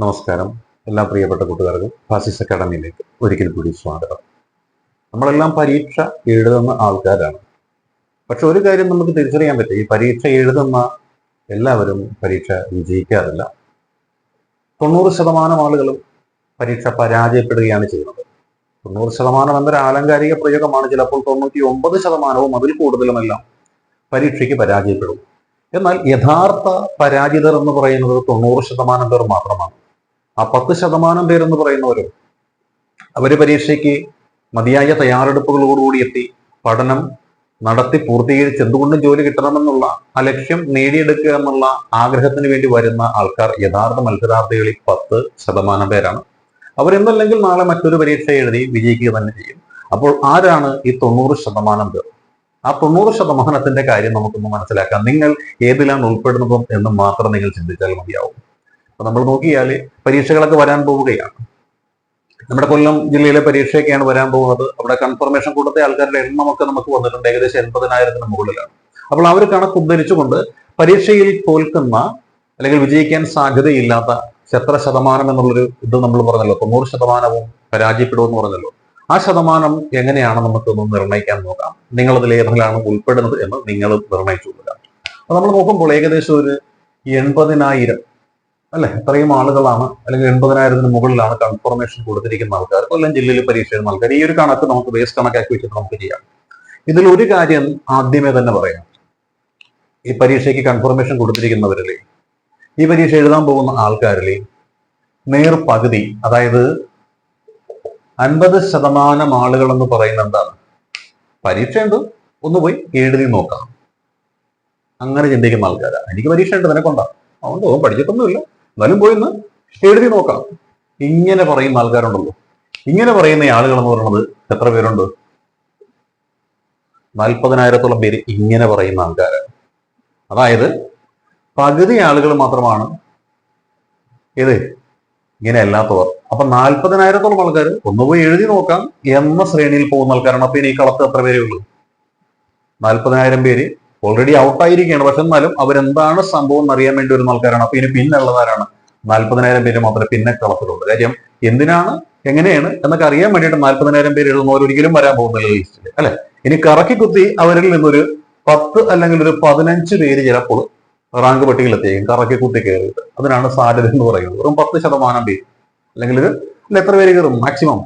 നമസ്കാരം. എല്ലാ പ്രിയപ്പെട്ട കൂട്ടുകാർക്കും ഫാസിസ് അക്കാഡമിയിലേക്ക് ഒരിക്കൽ കൂടി സ്വാഗതം. നമ്മളെല്ലാം പരീക്ഷ എഴുതുന്ന ആൾക്കാരാണ്. പക്ഷെ ഒരു കാര്യം നമുക്ക് തിരിച്ചറിയാൻ പറ്റും. ഈ പരീക്ഷ എഴുതുന്ന എല്ലാവരും പരീക്ഷ വിജയിക്കാറില്ല. തൊണ്ണൂറ് ശതമാനം ആളുകളും പരീക്ഷ പരാജയപ്പെടുകയാണ് ചെയ്യുന്നത്. തൊണ്ണൂറ് ശതമാനം എന്നൊരു ആലങ്കാരിക പ്രയോഗമാണ് ചിലപ്പോൾ തൊണ്ണൂറ്റി ഒമ്പത് ശതമാനവും അതിൽ കൂടുതലുമെല്ലാം പരീക്ഷയ്ക്ക് പരാജയപ്പെടും. എന്നാൽ യഥാർത്ഥ പരാജിതർ എന്ന് പറയുന്നത് തൊണ്ണൂറ് ശതമാനം പേർ മാത്രമാണ്. ആ പത്ത് ശതമാനം പേരെന്ന് പറയുന്നവരും അവർ പരീക്ഷയ്ക്ക് മതിയായ തയ്യാറെടുപ്പുകളോടുകൂടി എത്തി പഠനം നടത്തി പൂർത്തീകരിച്ച് എന്തുകൊണ്ടും ജോലി കിട്ടണമെന്നുള്ള ആ ലക്ഷ്യം നേടിയെടുക്കുക എന്നുള്ള ആഗ്രഹത്തിന് വേണ്ടി വരുന്ന ആൾക്കാർ യഥാർത്ഥ മത്സരാർത്ഥികളിൽ പത്ത് ശതമാനം പേരാണ്. അവരെന്നല്ലെങ്കിൽ നാളെ മറ്റൊരു പരീക്ഷ എഴുതി വിജയിക്കുക തന്നെ ചെയ്യും. അപ്പോൾ ആരാണ് ഈ തൊണ്ണൂറ് ശതമാനം പേർ? ആ തൊണ്ണൂറ് ശതമാനത്തിന്റെ കാര്യം നമുക്കൊന്ന് മനസ്സിലാക്കാം. നിങ്ങൾ ഏതിലാണ് ഉൾപ്പെടുന്നതും എന്ന് മാത്രം നിങ്ങൾ ചിന്തിച്ചാൽ മതിയാവും. അപ്പൊ നമ്മൾ നോക്കിയാൽ പരീക്ഷകളൊക്കെ വരാൻ പോവുകയാണ്. നമ്മുടെ കൊല്ലം ജില്ലയിലെ പരീക്ഷയൊക്കെയാണ് വരാൻ പോകുന്നത്. അവിടെ കൺഫർമേഷൻ കൂട്ടത്തെ ആൾക്കാരുടെ എണ്ണമൊക്കെ നമുക്ക് വന്നിട്ടുണ്ട്. ഏകദേശം എൺപതിനായിരത്തിന് മുകളിലാണ്. അപ്പോൾ ആ ഒരു കണക്ക് ഉദ്ധരിച്ചുകൊണ്ട് പരീക്ഷയിൽ തോൽക്കുന്ന അല്ലെങ്കിൽ വിജയിക്കാൻ സാധ്യതയില്ലാത്ത എത്ര ശതമാനം എന്നുള്ളൊരു ഇത് നമ്മൾ പറഞ്ഞല്ലോ. തൊണ്ണൂറ് ശതമാനവും പരാജയപ്പെടുമെന്ന് പറഞ്ഞല്ലോ. ആ ശതമാനം എങ്ങനെയാണ് നമുക്കൊന്ന് നിർണയിക്കാൻ നോക്കാം. നിങ്ങൾ അതിൽ ഉൾപ്പെടുന്നത് എന്ന് നിങ്ങൾ നിർണയിച്ചു കൊടുക്കാം. നമ്മൾ നോക്കുമ്പോൾ ഏകദേശം ഒരു എൺപതിനായിരം അല്ലെ? ഇത്രയും ആളുകളാണ് അല്ലെങ്കിൽ എൺപതിനായിരത്തിന് മുകളിലാണ് കൺഫർമേഷൻ കൊടുത്തിരിക്കുന്ന ആൾക്കാർ. കൊല്ലം ജില്ലയിൽ പരീക്ഷ എഴുതുന്ന ആൾക്കാർ. ഈ ഒരു കണക്ക് നമുക്ക് ബേസ് കണക്കാക്കി വെച്ചിട്ട് നമുക്ക് ചെയ്യാം. ഇതിൽ ഒരു കാര്യം ആദ്യമേ തന്നെ പറയാം. ഈ പരീക്ഷയ്ക്ക് കൺഫർമേഷൻ കൊടുത്തിരിക്കുന്നവരിലെ ഈ പരീക്ഷ എഴുതാൻ പോകുന്ന ആൾക്കാരിലെ നേർ പകുതി അതായത് അൻപത് ശതമാനം ആളുകൾ എന്ന് പറയുന്നത് എന്താണ്? പരീക്ഷ ഉണ്ട് ഒന്ന് പോയി എഴുതി നോക്കാം. അങ്ങനെ ചിന്തിക്കുന്ന ആൾക്കാരാണ് എനിക്ക് പരീക്ഷ ഉണ്ട് നിനക്കൊണ്ടാ അതുകൊണ്ട് പഠിച്ചിട്ടൊന്നുമില്ല. എന്നാലും പോയി ഒന്ന് എഴുതി നോക്കാം. ഇങ്ങനെ പറയുന്ന ആൾക്കാരുണ്ടല്ലോ. ഇങ്ങനെ പറയുന്ന ആളുകൾ എന്ന് പറയുന്നത് എത്ര പേരുണ്ട്? നാൽപ്പതിനായിരത്തോളം പേര് ഇങ്ങനെ പറയുന്ന ആൾക്കാരാണ്. അതായത് പകുതി ആളുകൾ മാത്രമാണ് ഏത് ഇങ്ങനെ അല്ലാത്തവർ. അപ്പൊ നാൽപ്പതിനായിരത്തോളം ആൾക്കാർ ഒന്ന് പോയി എഴുതി നോക്കാം എന്ന ശ്രേണിയിൽ പോകുന്ന ആൾക്കാരാണ്. അപ്പൊ ഇനി കളത്ത് എത്ര പേരേ ഉള്ളൂ? നാൽപ്പതിനായിരം പേര് ഓൾറെഡി ഔട്ടായിരിക്കുകയാണ് പക്ഷെ എന്നാലും അവരെന്താണ് സംഭവം എന്ന് അറിയാൻ വേണ്ടി വരുന്ന ആൾക്കാരാണ്. അപ്പൊ ഇനി പിന്നുള്ളതാരാണ് നാൽപ്പതിനായിരം പേര് മാത്രമേ പിന്നെ കളത്തിലുള്ളൂ കാര്യം എന്തിനാണ് എങ്ങനെയാണ് എന്നൊക്കെ അറിയാൻ വേണ്ടിയിട്ട് നാൽപ്പതിനായിരം പേര് എഴുതുന്നവർ ഒരിക്കലും വരാൻ പോകുന്നില്ല ലിസ്റ്റിൽ. അല്ലെ? ഇനി കറക്കി കുത്തി അവരിൽ നിന്നൊരു പത്ത് അല്ലെങ്കിൽ ഒരു പതിനഞ്ച് പേര് ചിലപ്പോൾ റാങ്ക് പട്ടികയിലെത്തിയേക്കും. കറക്കി കുത്തി കയറിയിട്ട്. അതിനാണ് സാധ്യത എന്ന് പറയുന്നത്. വെറും പത്ത് ശതമാനം പേര്. അല്ലെങ്കിൽ ഒരു എത്ര പേര് കയറും? മാക്സിമം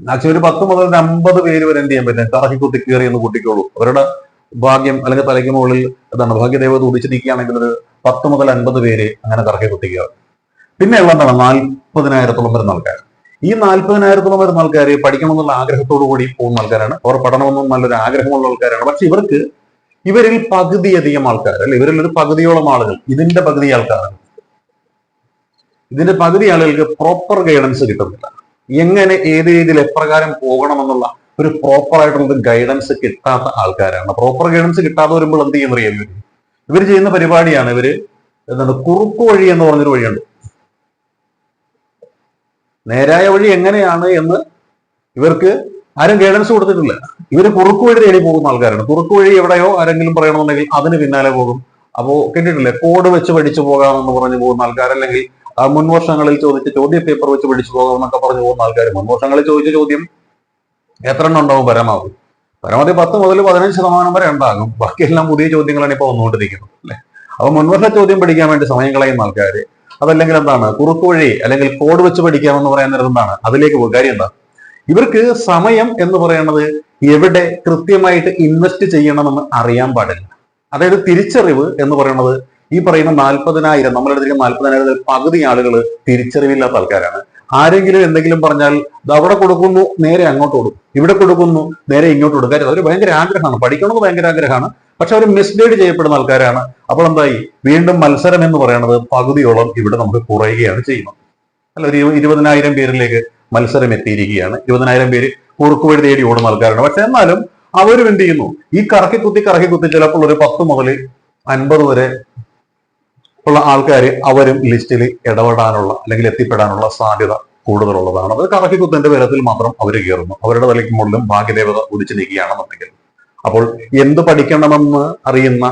മാക്സിമം ഒരു പത്ത് മുതൽ അമ്പത് പേര് വരെ എന്ത് ചെയ്യാൻ പറ്റും? കറക്കി കുത്തി കയറി എന്ന് കൂട്ടിക്കോളൂ. അവരുടെ ഭാഗ്യം അല്ലെങ്കിൽ തലയ്ക്ക് മുകളിൽ എന്താണ് ഭാഗ്യദേവത ഉദിച്ചു നിൽക്കുകയാണെങ്കിൽ ഒരു പത്ത് മുതൽ അൻപത് പേര് അങ്ങനെ കറക്കി കുത്തിക്കുക പിന്നെ ഉള്ള എന്താണ്? നാൽപ്പതിനായിരത്തോളം വരുന്ന ആൾക്കാർ ഈ നാൽപ്പതിനായിരത്തോളം വരുന്ന ആൾക്കാർ പഠിക്കണമെന്നുള്ള ആഗ്രഹത്തോടു കൂടി പോകുന്ന ആൾക്കാരാണ്. അവർ പഠനമെന്നും നല്ലൊരു ആഗ്രഹമുള്ള ആൾക്കാരാണ്. പക്ഷെ ഇവർക്ക് ഇവരിൽ പകുതിയധികം ആൾക്കാർ അല്ലെ? ഇവരിൽ ഒരു പകുതിയോളം ആളുകൾ ഇതിന്റെ പകുതി ആൾക്കാരാണ്. ഇതിന്റെ പകുതി ആളുകൾക്ക് പ്രോപ്പർ ഗൈഡൻസ് കിട്ടുന്നില്ല. എങ്ങനെ ഏത് രീതിയിൽ എപ്രകാരം പോകണമെന്നുള്ള ഒരു പ്രോപ്പർ ആയിട്ടുള്ള ഗൈഡൻസ് കിട്ടാത്ത ആൾക്കാരാണ്. പ്രോപ്പർ ഗൈഡൻസ് കിട്ടാതെ വരുമ്പോൾ എന്ത് ചെയ്യുന്ന അറിയാം ഇവർ ഇവർ ചെയ്യുന്ന പരിപാടിയാണ് ഇവർ എന്താണ് കുറുക്കു വഴി എന്ന് പറഞ്ഞൊരു വഴിയുണ്ട്. നേരായ വഴി എങ്ങനെയാണ് എന്ന് ഇവർക്ക് ആരും ഗൈഡൻസ് കൊടുത്തിട്ടില്ല. ഇവർ കുറുക്കു വഴി തേടി പോകുന്ന ആൾക്കാരാണ്. കുറുക്കു വഴി എവിടെയോ ആരെങ്കിലും പറയണമെന്നുണ്ടെങ്കിൽ അതിന് പിന്നാലെ പോകും. അപ്പോ കേട്ടിട്ടില്ലേ? കോഡ് വെച്ച് പഠിച്ചു പോകാമെന്ന് പറഞ്ഞു പോകുന്ന ആൾക്കാർ അല്ലെങ്കിൽ ആ മുൻ വർഷങ്ങളിൽ ചോദിച്ച ചോദ്യ പേപ്പർ വെച്ച് പഠിച്ചു പോകാമെന്നൊക്കെ പറഞ്ഞു പോകുന്ന ആൾക്കാർ മുൻവർഷങ്ങളിൽ ചോദിച്ച ചോദ്യം എത്ര എണ്ണം ഉണ്ടാവും പരമാവധി? പരമാവധി പത്ത് മുതൽ പതിനഞ്ച് ശതമാനം വരെ ഉണ്ടാകും. ബാക്കിയെല്ലാം പുതിയ ചോദ്യങ്ങളാണ് ഇപ്പോൾ വന്നുകൊണ്ടിരിക്കുന്നത് അല്ലെ? അപ്പൊ മുൻവർഷ ചോദ്യം പഠിക്കാൻ വേണ്ടി സമയം കളയുന്ന ആൾക്കാർ അതല്ലെങ്കിൽ എന്താണ് കുറുക്ക് വഴി അല്ലെങ്കിൽ കോഡ് വെച്ച് പഠിക്കാമെന്ന് പറയുന്നത് എന്താണ്? അതിലേക്ക് പോകും കാര്യം എന്താ? ഇവർക്ക് സമയം എന്ന് പറയുന്നത് എവിടെ കൃത്യമായിട്ട് ഇൻവെസ്റ്റ് ചെയ്യണമെന്ന് അറിയാൻ പാടില്ല. അതായത് തിരിച്ചറിവ് എന്ന് പറയുന്നത് ഈ പറയുന്ന നാൽപ്പതിനായിരം നമ്മളെടുത്തിരിക്കുന്ന നാൽപ്പതിനായിരത്തിൽ പകുതി ആളുകൾ തിരിച്ചറിവില്ലാത്ത ആൾക്കാരാണ്. ആരെങ്കിലും എന്തെങ്കിലും പറഞ്ഞാൽ അവിടെ കൊടുക്കുന്നു നേരെ അങ്ങോട്ട് കൊടുക്കും. ഇവിടെ കൊടുക്കുന്നു നേരെ ഇങ്ങോട്ട് കൊടുക്കും. കാര്യം അവർ ഭയങ്കര ആഗ്രഹമാണ്. പഠിക്കണമെന്ന് ഭയങ്കര ആഗ്രഹമാണ്. പക്ഷെ അവർ മിസ്ഗൈഡ് ചെയ്യപ്പെടുന്ന ആൾക്കാരാണ്. അപ്പോൾ എന്തായി? വീണ്ടും മത്സരം എന്ന് പറയുന്നത് പകുതിയോളം ഇവിടെ നമുക്ക് കുറയുകയാണ് ചെയ്യുന്നത്. അല്ല ഒരു ഇരുപതിനായിരം പേരിലേക്ക് മത്സരം എത്തിയിരിക്കുകയാണ്. ഇരുപതിനായിരം പേര് കുറുക്കുവഴി തേടി ഓടുന്ന ആൾക്കാരാണ്. പക്ഷെ എന്നാലും അവരും എന്ത് ചെയ്യുന്നു? ഈ കറക്കി കുത്തി കറക്കി കുത്തി ചിലപ്പോൾ ഒരു പത്ത് മുതൽ അൻപത് വരെ ഉള്ള ആൾക്കാർ അവരും ലിസ്റ്റിൽ ഇടപെടാനുള്ള അല്ലെങ്കിൽ എത്തിപ്പെടാനുള്ള സാധ്യത കൂടുതലുള്ളതാണ്. അത് കറക്കി കുത്തിന്റെ ബലത്തിൽ മാത്രം അവർ കയറുന്നു. അവരുടെ തലയ്ക്ക് മുകളിലും ഭാഗ്യദേവത ഉദിച്ചു നീക്കുകയാണെന്നുണ്ടെങ്കിൽ അപ്പോൾ എന്ത് പഠിക്കണമെന്ന് അറിയുന്ന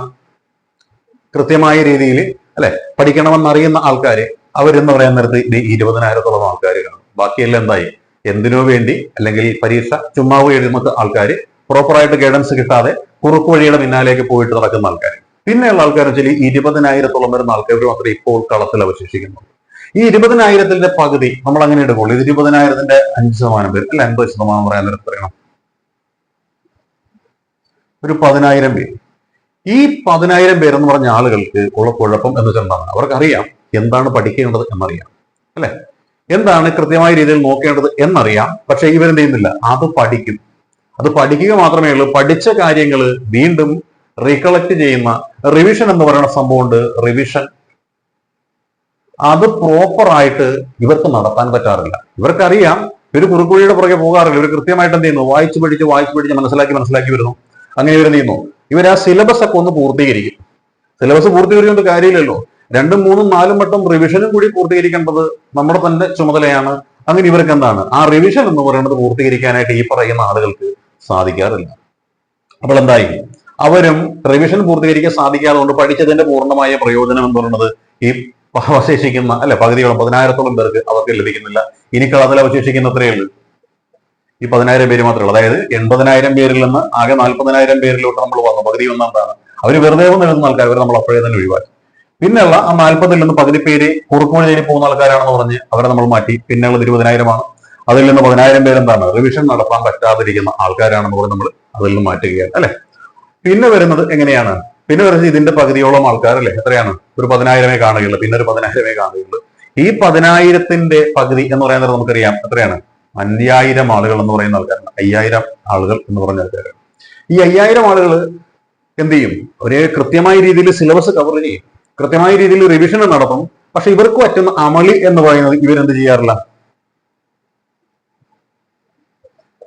കൃത്യമായ രീതിയിൽ അല്ലെ? പഠിക്കണമെന്ന് അറിയുന്ന ആൾക്കാർ അവരെന്ന് പറയാൻ നേരത്ത് ഇരുപതിനായിരത്തോളം ആൾക്കാർ കാണും. ബാക്കിയെല്ലാം എന്തായി? എന്തിനോ വേണ്ടി? അല്ലെങ്കിൽ പരീക്ഷ ചുമ്മാവ് എഴുതുന്ന ആൾക്കാർ പ്രോപ്പറായിട്ട് ഗൈഡൻസ് കിട്ടാതെ കുറുക്കു വഴിയുടെ പിന്നാലേക്ക് പോയിട്ട് നടക്കുന്ന ആൾക്കാർ പിന്നെയുള്ള ആൾക്കാർ വെച്ചാൽ ഈ ഇരുപതിനായിരത്തോളം വരുന്ന ആൾക്കാർ മാത്രമേ ഇപ്പോൾ കളത്തിൽ അവശേഷിക്കുന്നുള്ളൂ. ഈ ഇരുപതിനായിരത്തിന്റെ പകുതി നമ്മൾ അങ്ങനെ എടുക്കുള്ളൂ. ഇത് ഇരുപതിനായിരത്തിന്റെ അഞ്ച് ശതമാനം പേര് അല്ല അൻപത് ശതമാനം പറയാൻ നേരത്ത് പറയണം. ഒരു പതിനായിരം പേര്. ഈ പതിനായിരം പേരെന്ന് പറഞ്ഞ ആളുകൾക്ക് ഉള്ള കുഴപ്പം എന്ന് വെച്ചാൽ അവർക്കറിയാം എന്താണ് പഠിക്കേണ്ടത് എന്നറിയാം അല്ലെ? എന്താണ് കൃത്യമായ രീതിയിൽ നോക്കേണ്ടത് എന്നറിയാം. പക്ഷെ ഇവരെന്ത് ചെയ്യുന്നില്ല? അത് പഠിക്കും. അത് പഠിക്കുക മാത്രമേ ഉള്ളൂ. പഠിച്ച കാര്യങ്ങൾ വീണ്ടും റീകളക്ട് ചെയ്യുന്ന റിവിഷൻ എന്ന് പറയുന്ന സംഭവമുണ്ട് റിവിഷൻ അത് പ്രോപ്പറായിട്ട് ഇവർക്ക് നടത്താൻ പറ്റാറില്ല. ഇവർക്കറിയാം ഒരു കുറുക്കുഴിയുടെ പുറകെ പോകാറില്ല. ഇവർ കൃത്യമായിട്ട് എന്ത് ചെയ്യുന്നു? വായിച്ചു പഠിച്ച് വായിച്ചു പഠിച്ച് മനസ്സിലാക്കി മനസ്സിലാക്കി വരുന്നു. അങ്ങനെ ഇവർ ചെയ്യുന്നു? ഇവർ ആ സിലബസ് ഒക്കെ ഒന്ന് പൂർത്തീകരിക്കും. സിലബസ് പൂർത്തീകരിക്കേണ്ട കാര്യമില്ലല്ലോ. രണ്ടും മൂന്നും നാലും വട്ടം റിവിഷനും കൂടി പൂർത്തീകരിക്കേണ്ടത് നമ്മുടെ തന്നെ ചുമതലയാണ്. അങ്ങനെ ഇവർക്ക് എന്താണ്? ആ റിവിഷൻ എന്ന് പറയുന്നത് പൂർത്തീകരിക്കാനായിട്ട് ഈ പറയുന്ന ആളുകൾക്ക് സാധിക്കാറില്ല. അപ്പോൾ എന്തായി? അവരും റിവിഷൻ പൂർത്തീകരിക്കാൻ സാധിക്കാതെ കൊണ്ട് പഠിച്ചതിന്റെ പൂർണമായ പ്രയോജനം എന്ന് പറയുന്നത് ഈ അവശേഷിക്കുന്ന അല്ലെ പകുതിയോളം പതിനായിരത്തോളം പേർക്ക് അവർക്ക് ലഭിക്കുന്നില്ല. ഇനി കളത്തിൽ അവശേഷിക്കുന്ന അത്രയേ ഉള്ളൂ. ഈ പതിനായിരം പേര് മാത്രമേ ഉള്ളൂ. അതായത് എൺപതിനായിരം പേരിൽ നിന്ന് ആകെ നാൽപ്പതിനായിരം പേരിലോട്ട് നമ്മൾ വന്നു. പകുതി ഒന്നാം എന്താണ് അവർ വെറുതെ വന്ന് എഴുതുന്ന ആൾക്കാർ അവർ നമ്മൾ അപ്പോഴേ തന്നെ ഒഴിവാക്കി. പിന്നെയുള്ള ആ നാൽപ്പതിൽ നിന്ന് പകുതി പേര് കുറുക്കുവഴി പോകുന്ന ആൾക്കാരാണെന്ന് പറഞ്ഞ് അവരെ നമ്മൾ മാറ്റി. പിന്നെയുള്ളത് ഇരുപതിനായിരമാണ്. അതിൽ നിന്ന് പതിനായിരം പേരെന്താണ്? റിവിഷൻ നടത്താൻ പറ്റാതിരിക്കുന്ന ആൾക്കാരാണെന്ന് പറഞ്ഞ് നമ്മൾ അതിൽ നിന്ന് മാറ്റുകയാണ്. അല്ലെ? പിന്നെ വരുന്നത് എങ്ങനെയാണ്? പിന്നെ വരുന്നത് ഇതിന്റെ പകുതിയോളം ആൾക്കാരല്ലേ? എത്രയാണ്? ഒരു പതിനായിരമേ കാണുകയുള്ളൂ. പിന്നെ ഒരു പതിനായിരമേ കാണുകയുള്ളൂ. ഈ പതിനായിരത്തിന്റെ പകുതി എന്ന് പറയുന്നത് നമുക്കറിയാം. എത്രയാണ്? അഞ്ചായിരം ആളുകൾ എന്ന് പറയുന്ന ആൾക്കാരാണ്. അയ്യായിരം ആളുകൾ എന്ന് പറഞ്ഞ ആൾക്കാരാണ്. ഈ അയ്യായിരം ആളുകൾ എന്ത് ചെയ്യും? ഒരേ കൃത്യമായ രീതിയിൽ സിലബസ് കവർ ചെയ്യും. കൃത്യമായ രീതിയിൽ റിവിഷൻ നടത്തും. പക്ഷെ ഇവർക്ക് പറ്റുന്ന അമളി എന്ന് പറയുന്നത് ഇവരെന്ത് ചെയ്യാറില്ല?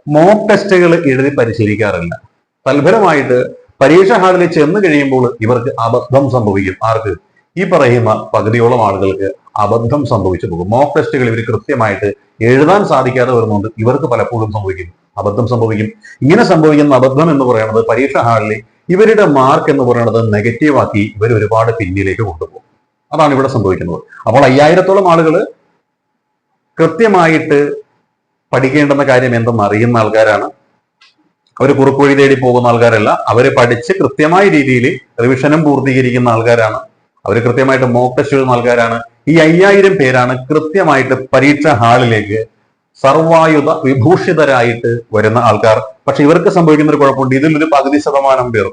മോക്ക് ടെസ്റ്റുകൾ എഴുതി പരിശീലിക്കാറില്ല. തൽഫലമായിട്ട് പരീക്ഷ ഹാളിൽ ചെന്ന് കഴിയുമ്പോൾ ഇവർക്ക് അബദ്ധം സംഭവിക്കും. ആർക്ക്? ഈ പറയുന്ന പകുതിയോളം ആളുകൾക്ക് അബദ്ധം സംഭവിച്ചു പോകും. മോക്ക് ടെസ്റ്റുകൾ ഇവർ കൃത്യമായിട്ട് എഴുതാൻ സാധിക്കാതെ വരുന്നുണ്ട് ഇവർക്ക് പലപ്പോഴും സംഭവിക്കും. അബദ്ധം സംഭവിക്കും. ഇങ്ങനെ സംഭവിക്കുന്ന അബദ്ധം എന്ന് പറയുന്നത് പരീക്ഷ ഹാളിൽ ഇവരുടെ മാർക്ക് എന്ന് പറയുന്നത് നെഗറ്റീവാക്കി ഇവർ ഒരുപാട് പിന്നിലേക്ക് കൊണ്ടുപോകും. അതാണ് ഇവിടെ സംഭവിക്കുന്നത്. അപ്പോൾ അയ്യായിരത്തോളം ആളുകൾ കൃത്യമായിട്ട് പഠിക്കേണ്ടുന്ന കാര്യം എന്തെന്ന് അറിയുന്ന ആൾക്കാരാണ് അവർ കുറുക്കുവഴി തേടി പോകുന്ന ആൾക്കാരല്ല. അവർ പഠിച്ച് കൃത്യമായ രീതിയിൽ റിവിഷനും പൂർത്തീകരിക്കുന്ന ആൾക്കാരാണ്. അവർ കൃത്യമായിട്ട് മോക്ക് ടെസ്റ്റ് എഴുതുന്ന ആൾക്കാരാണ്. ഈ അയ്യായിരം പേരാണ് കൃത്യമായിട്ട് പരീക്ഷാ ഹാളിലേക്ക് സർവായുധ വിഭൂഷിതരായിട്ട് വരുന്ന ആൾക്കാർ. പക്ഷെ ഇവർക്ക് സംഭവിക്കുന്ന ഒരു കുഴപ്പമുണ്ട്. ഇതിലൊരു പകുതി ശതമാനം പേർ.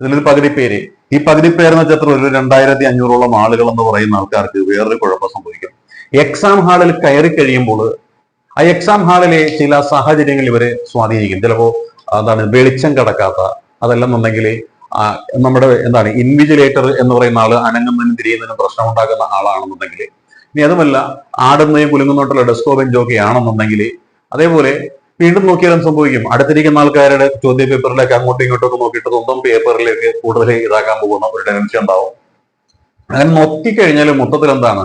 ഇതിലൊരു പകുതി പേര്. ഈ പകുതി പേരെന്ന് വെച്ചാൽ ഒരു രണ്ടായിരത്തി അഞ്ഞൂറോളം ആളുകൾ എന്ന് പറയുന്ന ആൾക്കാർക്ക് വേറൊരു കുഴപ്പം സംഭവിക്കും. എക്സാം ഹാളിൽ കയറി കഴിയുമ്പോൾ ആ എക്സാം ഹാളിലെ ചില സാഹചര്യങ്ങൾ ഇവരെ സ്വാധീനിക്കും. ചിലപ്പോ എന്താണ് വെളിച്ചം കടക്കാത്ത അതല്ലെന്നുണ്ടെങ്കിൽ നമ്മുടെ എന്താണ് ഇൻവിജിലേറ്റർ എന്ന് പറയുന്ന ആൾ അനങ്ങുന്നതിനും തിരിയുന്നതിനും പ്രശ്നം ഉണ്ടാക്കുന്ന ആളാണെന്നുണ്ടെങ്കിൽ ഇനി അതുമല്ല ആടുന്നതും കുലുങ്ങുന്നോട്ടുള്ള ഡെസ്കോ ബെഞ്ചൊക്കെ ആണെന്നുണ്ടെങ്കിൽ അതേപോലെ വീണ്ടും നോക്കിയാലും സംഭവിക്കും? അടുത്തിരിക്കുന്ന ആൾക്കാരുടെ ചോദ്യ പേപ്പറിലേക്ക് അങ്ങോട്ടും ഇങ്ങോട്ടും ഒക്കെ നോക്കിയിട്ട് സ്വന്തം പേപ്പറിലേക്ക് കൂടുതൽ ഇതാക്കാൻ പോകുന്ന ഒരു ടെൻഷൻ ഉണ്ടാവും. അങ്ങനെ നോക്കിക്കഴിഞ്ഞാൽ മൊത്തത്തിൽ എന്താണ്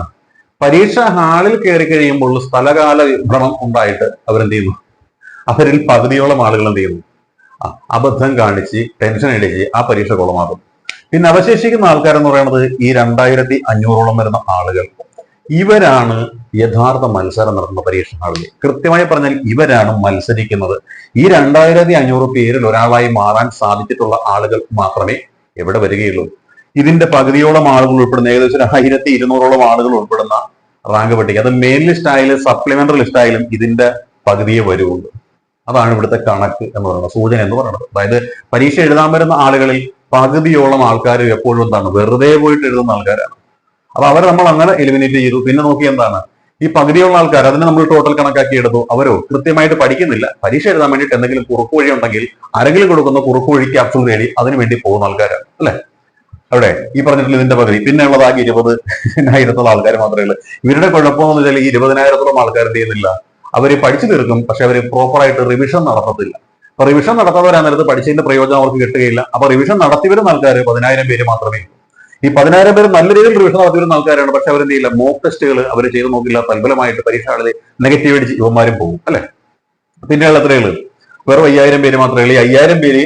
പരീക്ഷാ ഹാളിൽ കയറി കഴിയുമ്പോൾ സ്ഥലകാല വിഭ്രമം ഉണ്ടായിട്ട് അവരെന്ത് ചെയ്യുന്നു? അവരിൽ പകുതിയോളം ആളുകൾ എന്ത് ചെയ്യുന്നു? അബദ്ധം കാണിച്ച് ടെൻഷൻ അടിച്ച് ആ പരീക്ഷ കുളമാകും പിന്നെ അവശേഷിക്കുന്ന ആൾക്കാരെന്ന് പറയുന്നത് ഈ രണ്ടായിരത്തി അഞ്ഞൂറോളം വരുന്ന ആളുകൾ. ഇവരാണ് യഥാർത്ഥ മത്സരം നടത്തുന്ന പരീക്ഷ ഹാളിൽ. കൃത്യമായി പറഞ്ഞാൽ ഇവരാണ് മത്സരിക്കുന്നത്. ഈ രണ്ടായിരത്തി അഞ്ഞൂറ് പേരിൽ ഒരാളായി മാറാൻ സാധിച്ചിട്ടുള്ള ആളുകൾ മാത്രമേ എവിടെ വരികയുള്ളൂ. ഇതിന്റെ പകുതിയോളം ആളുകൾ ഉൾപ്പെടുന്ന ഏകദേശം ആയിരത്തി ഇരുന്നൂറോളം ആളുകൾ ഉൾപ്പെടുന്ന റാങ്ക് പട്ടിക. അത് മെയിൻ ലിസ്റ്റ് ആയാലും സപ്ലിമെന്ററി ലിസ്റ്റ് ആയാലും ഇതിന്റെ പകുതിയെ വരുള്ളൂ അതാണ് ഇവിടുത്തെ കണക്ക് എന്ന് പറയുന്നത് സൂചന എന്ന് പറയുന്നത്. അതായത് പരീക്ഷ എഴുതാൻ വരുന്ന ആളുകളിൽ പകുതിയോളം ആൾക്കാർ എപ്പോഴും എന്താണ് വെറുതെ പോയിട്ട് എഴുതുന്ന ആൾക്കാരാണ്. അപ്പൊ അവരെ നമ്മൾ അങ്ങനെ എലിമിനേറ്റ് ചെയ്തു. പിന്നെ നോക്കി എന്താണ്? ഈ പകുതിയുള്ള ആൾക്കാർ അതിനെ നമ്മൾ ടോട്ടൽ കണക്കാക്കി എടുത്തു. അവരോ കൃത്യമായിട്ട് പഠിക്കുന്നില്ല. പരീക്ഷ എഴുതാൻ വേണ്ടിയിട്ട് എന്തെങ്കിലും കുറുക്കുവഴി ഉണ്ടെങ്കിൽ ആരെങ്കിലും കൊടുക്കുന്ന കുറുക്കുവഴിക്ക് വഴി ക്യാപ്സൂൾ നേടി അതിനു വേണ്ടി പോകുന്ന ആൾക്കാരാണ്. അല്ലെ? അവിടെ ഈ പറഞ്ഞിട്ടുള്ള ഇതിന്റെ പകുതി? പിന്നെ ഉള്ളത് ആകെ ഇരുപത് ആയിരത്തോളം ആൾക്കാർ മാത്രമേ ഉള്ളൂ. ഇവരുടെ കുഴപ്പമെന്ന് വെച്ചാൽ ഈ ഇരുപതിനായിരത്തോളം ആൾക്കാർ എന്ത് ചെയ്യുന്നില്ല. അവർ പഠിച്ചു തീർക്കും പക്ഷെ അവർ പ്രോപ്പറായിട്ട് റിവിഷൻ നടത്തത്തില്ല. അപ്പൊ റിവിഷൻ നടത്താത്തവരാ നേരത്ത് പഠിച്ചതിന്റെ പ്രയോജനം അവർക്ക് കിട്ടുകയില്ല. അപ്പൊ റിവിഷൻ നടത്തി വരുന്ന ആൾക്കാർ പതിനായിരം പേര് മാത്രമേ ഈ പതിനായിരം പേര് നല്ല രീതിയിൽ റിവിഷൻ നടത്തി വരുന്ന ആൾക്കാരാണ്. പക്ഷെ അവരെന്ത് ചെയ്യില്ല? മോക്ക് ടെസ്റ്റുകൾ അവർ ചെയ്ത് നോക്കില്ല. തൽഫലമായിട്ട് പരീക്ഷകളിൽ നെഗറ്റീവ് അടിച്ച് ഇവന്മാരും പോകും. അല്ലെ? പിന്നെയുള്ള ഉള്ള എത്രയുള്ളൂ വെറും അയ്യായിരം പേര് മാത്രമേ ഉള്ളൂ. ഈ അയ്യായിരം പേര്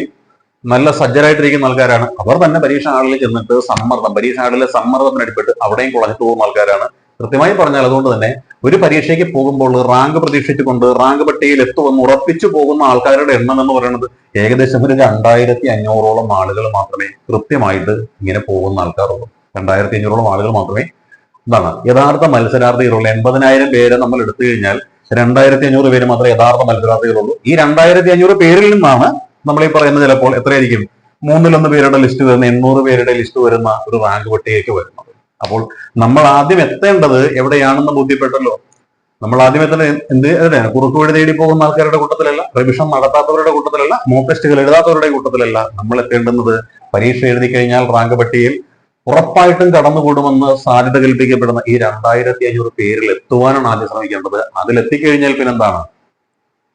നല്ല സജ്ജരായിട്ടിരിക്കുന്ന ആൾക്കാരാണ്. അവർ തന്നെ പരീക്ഷ ഹാളിൽ ചെന്നിട്ട് സമ്മർദ്ദം പരീക്ഷ ഹാളിലെ സമ്മർദ്ദത്തിനടിപ്പെട്ട് അവിടെയും കുളഞ്ഞിട്ട് പോകുന്ന ആൾക്കാരാണ്. കൃത്യമായി പറഞ്ഞാൽ അതുകൊണ്ട് തന്നെ ഒരു പരീക്ഷയ്ക്ക് പോകുമ്പോൾ റാങ്ക് പ്രതീക്ഷിച്ചുകൊണ്ട് റാങ്ക് പട്ടികയിൽ എത്തുമെന്ന് ഉറപ്പിച്ചു പോകുന്ന ആൾക്കാരുടെ എണ്ണം എന്ന് പറയുന്നത് ഏകദേശം ഒരു രണ്ടായിരത്തി അഞ്ഞൂറോളം ആളുകൾ മാത്രമേ കൃത്യമായിട്ട് ഇങ്ങനെ പോകുന്ന ആൾക്കാരുള്ളൂ. രണ്ടായിരത്തി അഞ്ഞൂറോളം ആളുകൾ മാത്രമേ എന്താണ് യഥാർത്ഥ മത്സരാർത്ഥികളുള്ളൂ എൺപതിനായിരം പേരെ നമ്മൾ എടുത്തു കഴിഞ്ഞാൽ രണ്ടായിരത്തി അഞ്ഞൂറ് പേര് മാത്രമേ യഥാർത്ഥ മത്സരാർത്ഥികളുള്ളൂ ഈ രണ്ടായിരത്തി അഞ്ഞൂറ് പേരിൽ നിന്നാണ് നമ്മൾ ഈ പറയുന്ന ചിലപ്പോൾ എത്രയായിരിക്കും? മൂന്നിലൊന്ന് പേരുടെ ലിസ്റ്റ് വരുന്ന എണ്ണൂറ് പേരുടെ ലിസ്റ്റ് വരുന്ന ഒരു റാങ്ക് പട്ടികയ്ക്ക് വരുന്നത്. അപ്പോൾ നമ്മൾ ആദ്യം എത്തേണ്ടത് എവിടെയാണെന്ന് ബോധ്യപ്പെട്ടല്ലോ? നമ്മൾ ആദ്യം എത്തേണ്ടത് എന്ത് എവിടെയാണ് കുറുക്കുവഴി തേടി പോകുന്ന ആൾക്കാരുടെ കൂട്ടത്തിലല്ല റിവിഷൻ നടത്താത്തവരുടെ കൂട്ടത്തിലല്ല മോക്ക് ടെസ്റ്റുകൾ എഴുതാത്തവരുടെ കൂട്ടത്തിലല്ല നമ്മൾ എത്തേണ്ടുന്നത്. പരീക്ഷ എഴുതി കഴിഞ്ഞാൽ റാങ്ക് പട്ടികയിൽ ഉറപ്പായിട്ടും കടന്നുകൂടുമെന്ന് സാധ്യത കൽപ്പിക്കപ്പെടുന്ന ഈ രണ്ടായിരത്തി അഞ്ഞൂറ് പേരിൽ എത്തുവാനാണ് ആദ്യം ശ്രമിക്കേണ്ടത്. അതിലെത്തിക്കഴിഞ്ഞാൽ പിന്നെന്താണ്?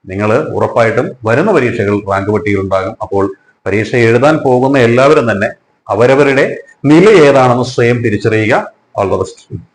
നിങ്ങൾ ഉറപ്പായിട്ടും വരുന്ന പരീക്ഷകൾ റാങ്ക് പട്ടികയിൽ ഉണ്ടാകും അപ്പോൾ പരീക്ഷ എഴുതാൻ പോകുന്ന എല്ലാവരും തന്നെ അവരവരുടെ നില ഏതാണെന്ന് സ്വയം തിരിച്ചറിയുക. All the best